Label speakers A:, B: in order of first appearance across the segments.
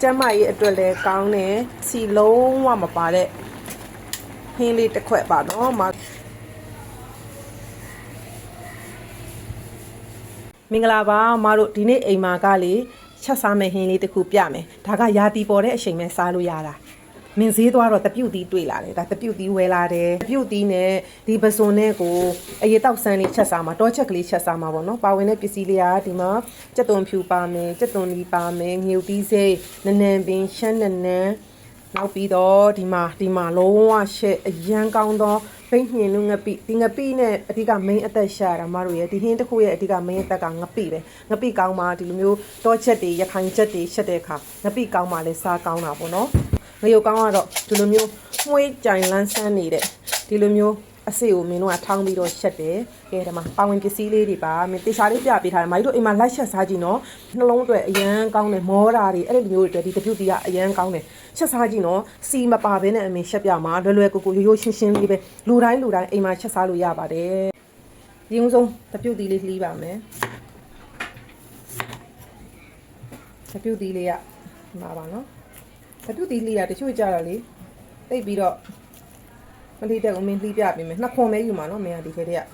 A: ကျန်းမကြီးအတွက်လည်းကောင်းတယ်စီလုံးဝမပါတဲ့ဟင်းလေးတစ်ခွက်ပါနော်မမင်္ဂလာပါမတို့ဒီနေ့အိမ်မှာကလေချက်စားမယ့်ဟင်းလေးတစ်ခုပြမယ်ဒါကရာတီပေါ်တဲ့အချိန်မဲ့စားလို့ရတာ မင်းဈေးသွားတော့တပြုတ်သီးတွေ့လာတယ်ဒါတပြုတ်သီးဝယ်လာတယ်တပြုတ်သီးနဲ့ဒီပစွန်နဲ့ကိုအရေးတောက်ဆန်းလေးချက်စားမှာတောချက်ကလေးချက်စားမှာပေါ့နော်ပါဝင်တဲ့ပစ္စည်းလေးကဒီမှာကြက်သွန်ဖြူပါမယ်ကြက်သွန်ဒီပါမယ်ငြုပ်သီးစိတ်နနန်ပင်ရှမ်းနနန်နောက်ပြီးတော့ဒီမှာဒီမှာလုံးဝရှက်အရန်ကောင်းသောဘိတ်ညင်လူငပိဒီငပိနဲ့အဓိက main အသက်ရှာတာမတို့ရဲ့ဒီဟင်းတစ်ခုရဲ့အဓိက main အသက်ကငပိပဲငပိကောင်းမှဒီလိုမျိုးတောချက်တွေရခိုင်ချက်တွေရှက်တဲ့အခါငပိကောင်းမှလည်းစားကောင်းတာပေါ့နော် ငရုတ်ကောင်းကတော့ဒီလိုမျိုးမှုေးကြိုင်လန်းဆန်းနေတဲ့ဒီလိုမျိုးအစစ်ကိုမင်းတို့ကထောင်းပြီးတော့ရှက်တယ်ကဲဒီမှာပါဝင်ပစ္စည်းလေးတွေပါမင်းတေချာလေးပြပေးထားတယ်မာကြီးတို့အိမ်မှာလိုက်ရှက်စားကြည့်နော်နှလုံးအတွက်အရန်ကောင်းတယ်မောတာတွေအဲ့ဒီလိုမျိုးတွေအတွက်ဒီတပြုတ်တီကအရန်ကောင်းတယ်ရှက်စားကြည့်နော်စီမပါဘဲနဲ့အမေရှက်ပြမှာလွယ်လွယ်ကူကူရိုးရိုးရှင်းရှင်းလေးပဲလူတိုင်းလူတိုင်းအိမ်မှာချက်စားလို့ရပါတယ်ရင်းဆုံးတပြုတ်တီလေးလှီးပါမယ်တပြုတ်တီလေးကဒီမှာပါနော် တပြုတ်တီလေးကတချို့ကြတော့လေတိတ်ပြီးတော့မလေးတဲ့ကိုမင်းလှီးပြပေးမယ်နှစ်ခွန်မဲယူမှာနော်မင်းကဒီထဲတည်းက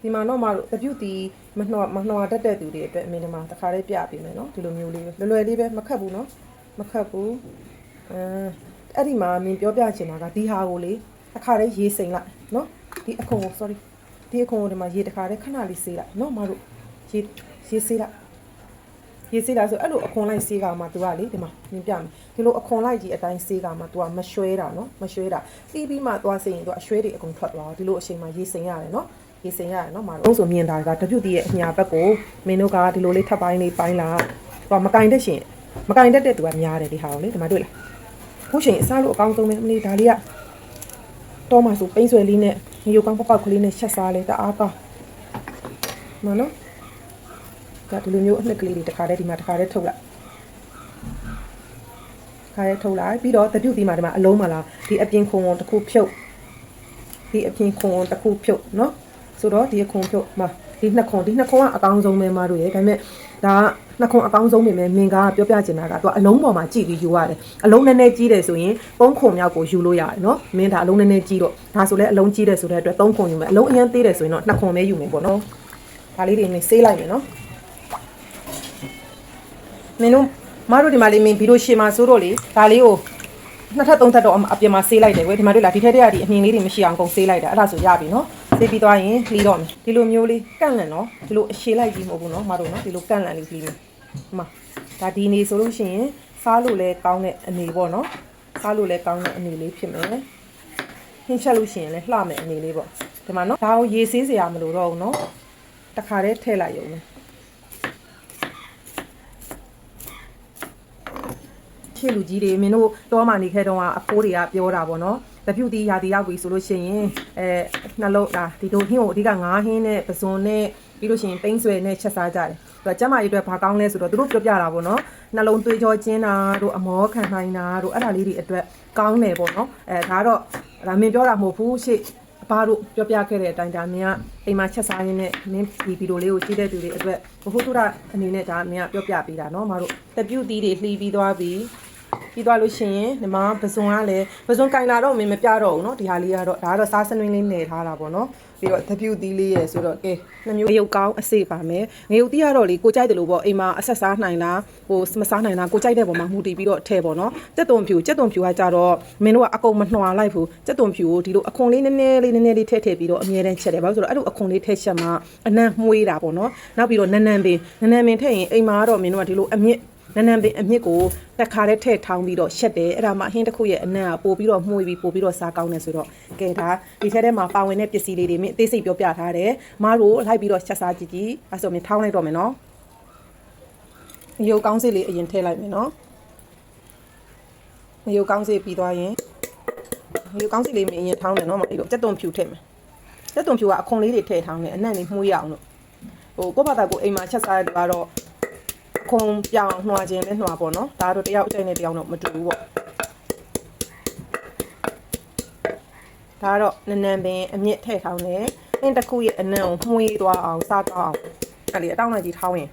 A: ဒီမှာတော့မတို့တပြုတ်တီမနှောမနှောတက်တဲ့သူတွေအတွက်အမေဒီမှာတခါလေးပြပေးမယ်နော်ဒီလိုမျိုးလေးပဲလွယ်လွယ်လေးပဲမခက်ဘူးနော်မခက်ဘူးအဲအဲ့ဒီမှာမင်းပြောပြချင်တာကဒီဟာကိုလေတခါလေးရေးစိမ်လိုက်နော်ဒီအခွန်ကို sorry ဒီအခွန်ကိုဒီမှာရေးတခါလေးခဏလေးစေးလိုက်နော်မတို့ရေးရေးစေးလိုက် ရေးစေးလိုက်ဆိုအဲ့လိုအခွန်လိုက်စေးကောင်မှသူကလေဒီမှာမြင်ပြမယ်ဒီလိုအခွန်လိုက်ကြီးအတိုင်းစေးကောင်မှသူကမရွှဲတာနော်မရွှဲတာတီးပြီးမှသွားစေးရင်သူကအရွှဲတွေအကုန်ထွက်သွားဒီလိုအချိန်မှရေးစိန်ရတယ်နော်ရေးစိန်ရတယ်နော်မတော်ဆိုမြင်တာကတပြုတ်တည်းရဲ့အညာဘက်ကိုမင်းတို့ကဒီလိုလေးထပ်ပိုင်းလေးပိုင်းလာသူကမကင်တဲ့ရှင်မကင်တတ်တဲ့သူကများတယ်ဒီဟာကိုလေဒီမှာတွေ့လားခုချိန်အစားလို့အကောင်းဆုံးပဲမလေးဒါလေးကတော့မှဆိုပိန်းဆွဲလေးနဲ့ငရုတ်ကောင်းပေါက်ပေါက်ကလေးနဲ့ချက်စားလေတအားကောင်းမနော် ကဒီလိုမျိုးအနှစ်ကလေးတွေတစ်ခါတည်းဒီမှာတစ်ခါတည်းထုတ်လိုက်ခါရဲထုတ်လိုက်ပြီးတော့တပြုတ်ဒီမှာဒီမှာအလုံးမလားဒီအပြင်ခုံဝန်တစ်ခုဖြုတ်ဒီအပြင်ခုံဝန်တစ်ခုဖြုတ်เนาะဆိုတော့ဒီခုံဖြုတ်မှာဒီနှစ်ခုံဒီနှစ်ခုကအကောင်းဆုံးပဲမတို့ရဲ့ဒါပေမဲ့ဒါကနှစ်ခုအကောင်းဆုံးပဲမင်ကားပြောပြချင်တာကတော့အလုံးပေါ်မှာကြည့်ပြီးယူရတယ်အလုံးနည်းနည်းကြီးတယ်ဆိုရင်ပုံးခုံမြောက်ကိုယူလို့ရတယ်เนาะမင်းဒါအလုံးနည်းနည်းကြီးတော့ဒါဆိုလဲအလုံးကြီးတယ်ဆိုတဲ့အတွက်သုံးခုံယူမယ်အလုံးအရင်သေးတယ်ဆိုရင်တော့နှစ်ခုပဲယူမယ်ပေါ့နော်ဒါလေးတွေနေဆေးလိုက်မယ်เนาะ မင်းတို့မတို့ဒီမှာလေးမင်းဗီဒီယိုရှင်းမှာဆိုတော့လေဒါလေးကိုနှစ်ထပ်သုံးထပ်တော့အပြင်မှာဆေးလိုက်တယ်ကွယ်ဒီမှာတို့လာဒီထက်တည်းကဒီအမြင်လေးတွေမရှိအောင်ကုန်ဆေးလိုက်တာအဲ့ဒါဆိုရပြီနော်ဆေးပြီးသွားရင်လှီတော့မယ်ဒီလိုမျိုးလေးကန့်လန့်နော်ဒီလိုအရှည်လိုက်ကြီးမဟုတ်ဘူးနော်မတို့နော်ဒီလိုကန့်လန့်လေးလှီမယ်ဟမှာဒါဒီနေဆိုလို့ရှိရင်စားလို့လဲကောင်းတဲ့အနေပေါ့နော်စားလို့လဲကောင်းတဲ့အနေလေးဖြစ်မယ်ဟင်းချက်လို့ရှိရင်လည်းလှမယ်အနေလေးပေါ့ဒီမှာနော်ဒါကိုရေဆေးစရာမလိုတော့ဘူးနော်တခါတည်းထည့်လိုက်ရုံနဲ့ စ်လူကြီးတွေမင်းတို့တောမှနေခဲ့တော့အဖိုးတွေကပြောတာပေါ့နော်တပြုတ်တီးရာတီရောက်ပြီဆိုလို့ရှိရင်အဲနှလုံးဒါဒီတို့ဟင်းကိုအဓိကငါးဟင်းနဲ့ပဇွန်နဲ့ပြီးလို့ရှိရင်ပိန်းဆွဲနဲ့ချက်စားကြတယ်သူကကျမကြီးအတွက်ဘာကောင်းလဲဆိုတော့သူတို့ပြောပြတာပေါ့နော်နှလုံးသွေးကြောကျင်းတာတို့အမောခံနိုင်တာတို့အဲ့ဒါလေးတွေအတွက်ကောင်းတယ်ပေါ့နော်အဲဒါတော့ဒါမင်းပြောတာမဟုတ်ဘူးရှေ့အဘတို့ပြောပြခဲ့တဲ့အတိုင်းဒါမင်းကအိမ်မှာချက်စားရင်းနဲ့မင်းဒီဗီဒီယိုလေးကိုကြည့်တဲ့သူတွေအတွက်ဘဟုတုရအနေနဲ့ဒါမင်းကပြောပြပေးတာနော်မတို့တပြုတ်တီးတွေလှီးပြီးသွားပြီး ပြီးသွားလို့ရှိရင်ဒီမှာပဇွန်ကလည်းပဇွန်ကင်လာတော့မင်းမပြတော့ဘူးเนาะဒီဟာလေးကတော့ဒါကတော့စားစနွင်းလေးနေထားတာပေါ့เนาะပြီးတော့တပြုတ်တီးလေးရယ်ဆိုတော့ကဲနှစ်မျိုးရုပ်ကောင်းအစိပါမယ်ငရုတ်တီးကတော့လေကိုကြိုက်တယ်လို့ပေါ့အိမ်မှာအဆက်စားနိုင်လားဟိုမစားနိုင်လားကိုကြိုက်တဲ့ပုံမှာမူတည်ပြီးတော့ထဲပေါ့เนาะကြက်သွန်ဖြူကြက်သွန်ဖြူကကြတော့မင်းတို့ကအကုန်မနှွာလိုက်ဘူးကြက်သွန်ဖြူကိုဒီလိုအခွန်လေးနည်းနည်းလေးနည်းနည်းလေးထည့်ထည့်ပြီးတော့အမြဲတမ်းချက်တယ်ဘာလို့ဆိုတော့အဲ့လိုအခွန်လေးထည့်ချက်မှအနံ့မှုေးတာပေါ့เนาะနောက်ပြီးတော့နန်းနန်းပင်နန်းနန်းပင်ထည့်ရင်အိမ်မှာကတော့မင်းတို့ကဒီလိုအမြင့် နန်းနန်းပင်အမြင့်ကိုတစ်ခါတည်းထည့်ထောင်းပြီးတော့ရှက်တယ်အဲ့ဒါမှအဟင်းတစ်ခုရဲ့အနံ့ကပို့ပြီးတော့မှုေးပြီးပို့ပြီးတော့စားကောင်းတယ်ဆိုတော့ကဲဒါဒီထဲထဲမှာပါဝင်တဲ့ပစ္စည်းလေးတွေမင်းအသေးစိတ်ပြောပြထားတယ်မားတို့လိုက်ပြီးတော့ချက်စားကြည့်ကြည့်အဲ့ဆိုမင်းထောင်းလိုက်တော့မယ်နော်ရုပ်ကောင်းစိတ်လေးအရင်ထည့်လိုက်မယ်နော်ရုပ်ကောင်းစိတ်ပြီးသွားရင်ရုပ်ကောင်းစိတ်လေးမင်းအရင်ထောင်းတယ်နော်မအဲ့တော့စက်သွန်ဖြူထည့်မယ်စက်သွန်ဖြူကအခွန်လေးတွေထည့်ထောင်းတယ်အနံ့လေးမှုေးအောင်လို့ဟိုကိုယ့်ဘာသာကိုအိမ်မှာချက်စားရတဲ့ကတော့ ခုံပြောင်းနှွာခြင်းနဲ့နှွာပေါ့နော်ဒါတော့တယောက်အကျိုက်နဲ့တယောက်တော့မတူဘူးပေါ့ဒါတော့နနန်ပင်အမြင့်ထည့်ထောင်းတယ်အင်းတစ်ခုရဲ့အနံ့ကိုမှုေးသွားအောင်စားကောင်းအောင်အဲ့လေအတောင်းလိုက်ကြီးထောင်းရင်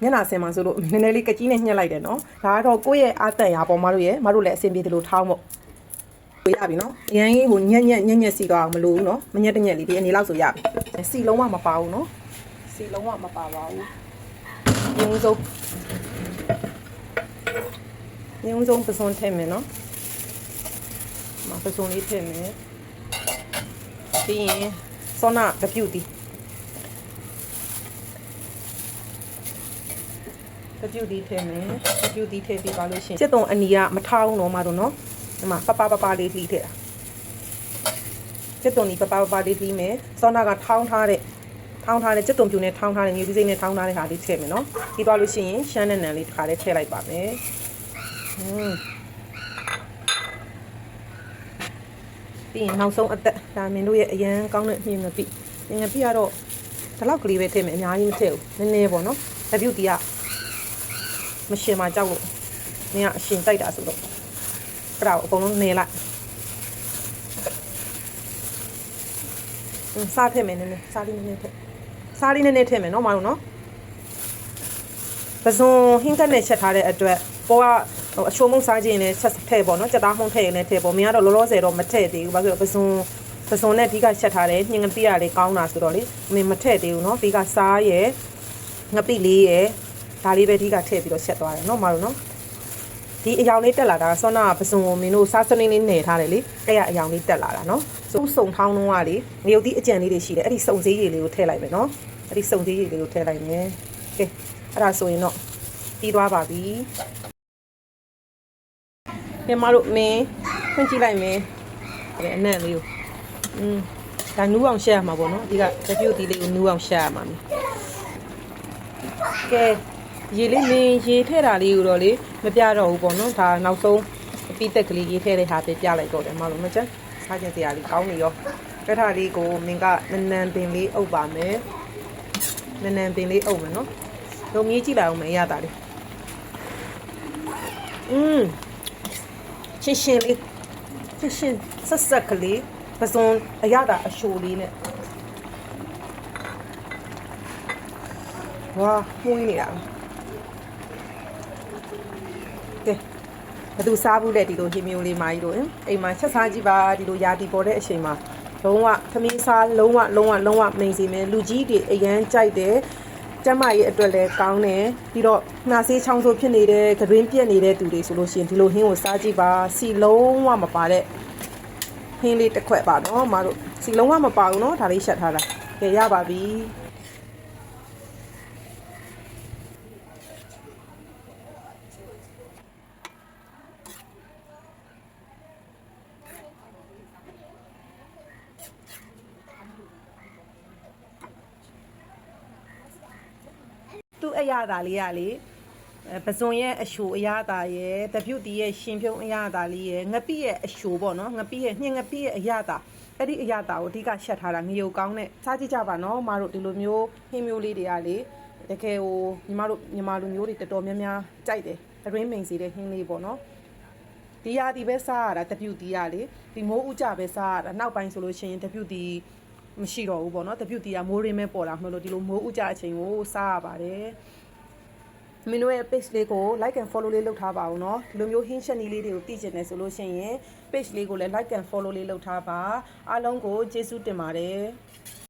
A: မျက်နှာဆင်မှာဆိုလို့နည်းနည်းလေးကကြီးနဲ့ညှက်လိုက်တယ်နော်ဒါကတော့ကိုယ့်ရဲ့အသက်ရာပေါ်မှာလို့ရဲ့မတို့လည်းအဆင်ပြေတယ်လို့ထောင်းပေါ့ပြရပြီနော်အရင်ကြီးကိုညက်ညက်ညက်ညက်စီသွားအောင်မလို့ဘူးနော်မညက်တညက်လေးဒီအနေလောက်ဆိုရပြီစီလုံးဝမပါဘူးနော်စီလုံးဝမပါပါဘူး ရင်းစုံရင်းစုံပစုံထည့်မယ်နော်မပစုံလေးထည့်မယ်ပြီးရင်စောနာတပြုတ်တီတပြုတ်တီထည့်မယ်တပြုတ်တီထည့်ပြီးပါလို့ရှရင်စစ်တုံအနီကမထောင်းတော့မှတော့နော်ဒီမှာပပပပလေးလှီးထည့်တာစစ်တုံဒီပပပပလေးလှီးမယ်စောနာကထောင်းထားတဲ့ ထောင်းထားတဲ့စစ်တုံပြူနဲ့ထောင်းထားတဲ့မြေစိစိနဲ့ထောင်းထားတဲ့ဟာလေးထည့်မယ်နော်ပြီးသွားလို့ရှိရင်ရှမ်းနဲ့နံလေးတစ်ခါလေးထည့်လိုက်ပါမယ်ဟွန်းပြီးရင်နောက်ဆုံးအသက်ဒါမင်းတို့ရဲ့အရန်ကောင်းတဲ့မြင်ငပိမြင်ငပိကတော့ဒီလောက်ကလေးပဲထည့်မယ်အများကြီးမထည့်ဘူးနည်းနည်းပေါ့နော်လက်ပြုတ်တီကမရှင်မှာကြောက်လို့မင်းကအရှင်တိုက်တာဆိုတော့အဲ့ဒါကိုအကုန်လုံးနေလိုက်အင်းစားထည့်မယ်နည်းနည်းစားလေးနည်းနည်းထည့် စားလေးနည်းနည်းထည့်မယ်နော်မတို့နော်ပဇွန်ဟင်းကက်နဲ့ချက်ထားတဲ့အတွက်ပေါ်ကဟိုအချိုးမုံစားခြင်းနဲ့ချက်ထည့်ပေါ့နော်ကြက်သားမှုန့်ထည့်ရင်လည်းထည့်ပေါ့မင်းကတော့လောလောဆယ်တော့မထည့်သေးဘူးဘာလို့လဲပဇွန်ပဇွန်နဲ့ဒီကချက်ထားတယ်ညင်ငပိရလေးကောင်းတာဆိုတော့လေမင်းမထည့်သေးဘူးနော်ဒီကစားရယ်ငပိလေးရယ်ဒါလေးပဲဒီကထည့်ပြီးတော့ချက်သွားတယ်နော်မတို့နော် ဒီအယောင်လေးတက်လာတာဆောနာပစုံကိုမင်းတို့စားစနင်းလေးနယ်ထားတယ်လေအဲ့ရအယောင်လေးတက်လာတာနော်စုပ်စုံထောင်းလုံးကလေငရုတ်သီးအကြံလေးတွေရှိတယ်အဲ့ဒီစုံစည်းရည်လေးကိုထည့်လိုက်မယ်နော်အဲ့ဒီစုံစည်းရည်လေးကိုထည့်လိုက်မယ်ကဲအဲ့ဒါဆိုရင်တော့ပြီးသွားပါပြီပြန်မတို့မင်းဖွင့်ကြည့်လိုက်မယ်အဲ့အနံ့လေးကိုอืมဒါနူးအောင်ရှက်ရမှာပေါ့နော်ဒီကတပြုတ်သီးလေးကိုနူးအောင်ရှက်ရမှာမယ်ကဲ ရေလေးမင်းရေထည့်တာလေးကိုတော့လေမပြတော့ဘူးပေါ့နော်ဒါနောက်ဆုံးအပိသက်ကလေးရေထည့်တဲ့ဟာပဲပြလိုက်တော့တယ်မလို့မချက်စားခြင်းတရားလေးကောင်းနေရောကထာလေးကိုမင်းကနနန်ပင်လေးအုပ်ပါမယ်နနန်ပင်လေးအုပ်မယ်နော်လုံမြည်ကြည့်လိုက်အောင်မယ်ရတာလေးอืมရှင်းရှင်းလေးရှင်းရှင်းဆက်ဆက်ကလေးပစုံအရတာအရှိုလေးနဲ့ဝါမှုန်းနေတာ ကဲဘသူစားဘူးလဲဒီလိုဟင်းမျိုးလေးမာကြီးတို့ဟင်အိမ်မှာချက်စားကြည့်ပါဒီလိုရာတီပေါ်တဲ့အချိန်မှာလုံးဝသမီးစားလုံးဝလုံးဝလုံးဝမိန်စီမယ်လူကြီးတွေအရန်ကြိုက်တယ်ကျမရဲ့အတွက်လည်းကောင်းတယ်ပြီးတော့နှာဆေးချောင်းဆိုးဖြစ်နေတဲ့ကတွင်းပြက်နေတဲ့သူတွေဆိုလို့ရှိရင်ဒီလိုဟင်းကိုစားကြည့်ပါစီလုံးဝမပါတဲ့ဟင်းလေးတစ်ခွက်ပါနော်မတို့စီလုံးဝမပါဘူးနော်ဒါလေးရှက်ထားတာကဲရပါပြီ အရာသာလေးကလေအဲပဇွန်ရဲ့အရှိုအရာသာရဲ့တပြုတ်တီရဲ့ရှင်ဖြုံအရာသာလေးရဲ့ငပိရဲ့အရှိုပေါ့နော်ငပိရဲ့ညှင်ငပိရဲ့အရာသာအဲ့ဒီအရာသာကိုအဓိကရှက်ထားတာငရုတ်ကောင်းနဲ့စားကြည့်ကြပါနော်မတို့ဒီလိုမျိုးဟင်းမျိုးလေးတွေကလေတကယ်ဟိုညီမတို့ညီမလူမျိုးတွေတော်တော်များများကြိုက်တယ်အရင်းမိန်စီတဲ့ဟင်းလေးပေါ့နော်ဒီရာဒီပဲစားရတာတပြုတ်တီးရလေဒီမိုးဥကြပဲစားရတာနောက်ပိုင်းဆိုလို့ရှိရင်တပြုတ်တီး မရှိတော့ဘူးပေါ့နော်တပြုတ်တီးကမိုးရင်းပဲပေါ်လာမလို့ဒီလိုမိုးဥကြအချိန်ကိုစားရပါတယ်မင်းတို့ရဲ့ page လေးကို like and follow လေးလုပ်ထားပါဦးเนาะဒီလိုမျိုး hint ချက်နီးလေးတွေကိုသိချင်တယ်ဆိုလို့ရှိရင် page လေးကိုလည်း like and follow လေးလုပ်ထားပါအားလုံးကိုကျေးဇူးတင်ပါတယ်